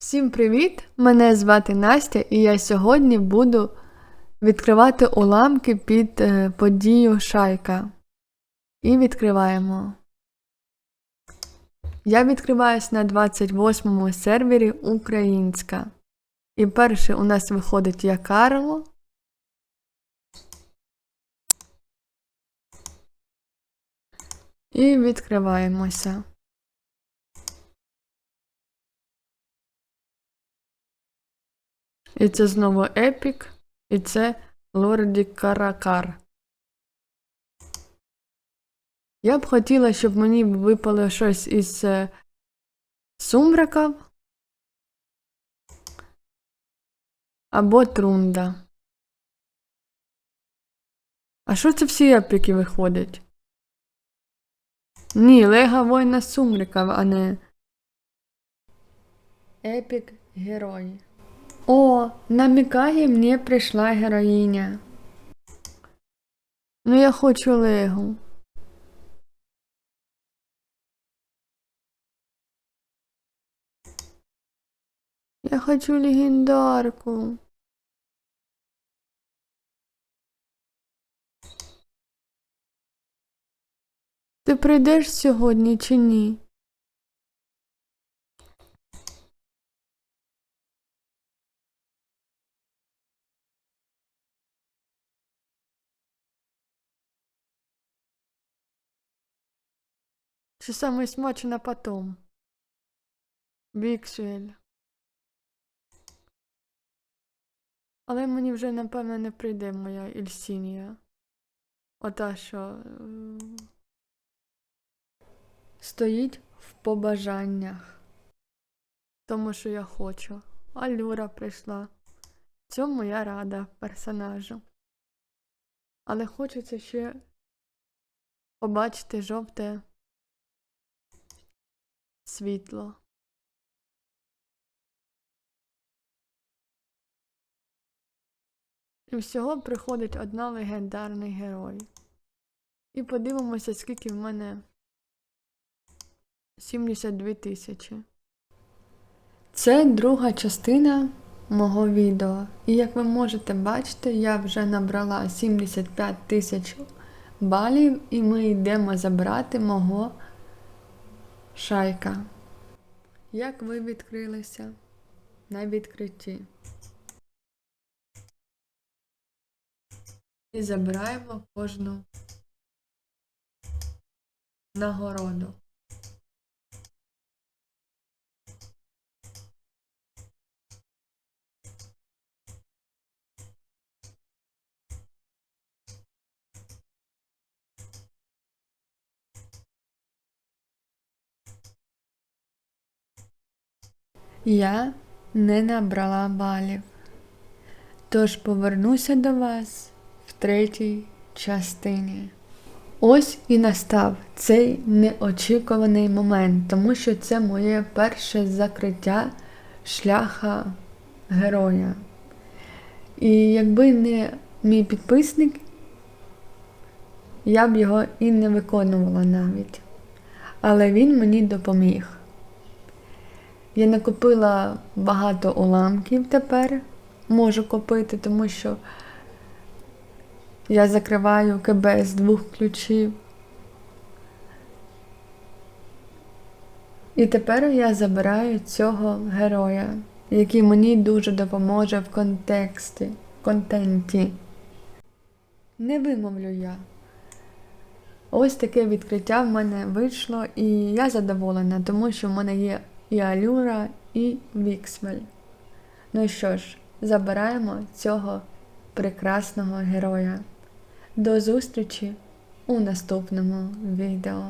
Всім привіт! Мене звати Настя, і я сьогодні буду відкривати уламки під е, подію Шайка. І відкриваємо. Я відкриваюсь на 28-му сервері Українська. І перший у нас виходить я Карло. І відкриваємося. І це знову Епік, і це Лорді Каракар. Я б хотіла, щоб мені випало щось із е, сумрака або трунда. А що це всі епіки виходять? Ні, Лега воїна сумрака, а не епік герой. О, на Мікагі мені прийшла героїня. Ну я хочу Легу. Я хочу легендарку. Ти прийдеш сьогодні чи ні? Чи саме смачно потом? Віксуель. Але мені вже, напевно, не прийде моя Ільсінія. Ота, що е, стоїть в побажаннях. Тому що я хочу. Алюра прийшла. Цьому я рада персонажу. Але хочеться ще побачити жовте світло. І всього приходить одна легендарний герой. І подивимося, скільки в мене 72 тисячі. Це друга частина мого відео. І як ви можете бачити, я вже набрала 75 тисяч балів, і ми йдемо забрати мого шайка. Як ви відкрилися на відкритті? І забираємо кожну нагороду. Я не набрала балів. Тож повернуся до вас в третій частині. Ось і настав цей неочікуваний момент, тому що це моє перше закриття шляха героя. І якби не мій підписник, я б його і не виконувала навіть. Але він мені допоміг. Я накопила багато уламків тепер, можу купити, тому що я закриваю КБ з двох ключів. І тепер я забираю цього героя, який мені дуже допоможе в контексті, в контенті. Не вимовлю я. Ось таке відкриття в мене вийшло, і я задоволена, тому що в мене є і Алюра, і Віксмель. Ну що ж, забираємо цього прекрасного героя. До зустрічі у наступному відео.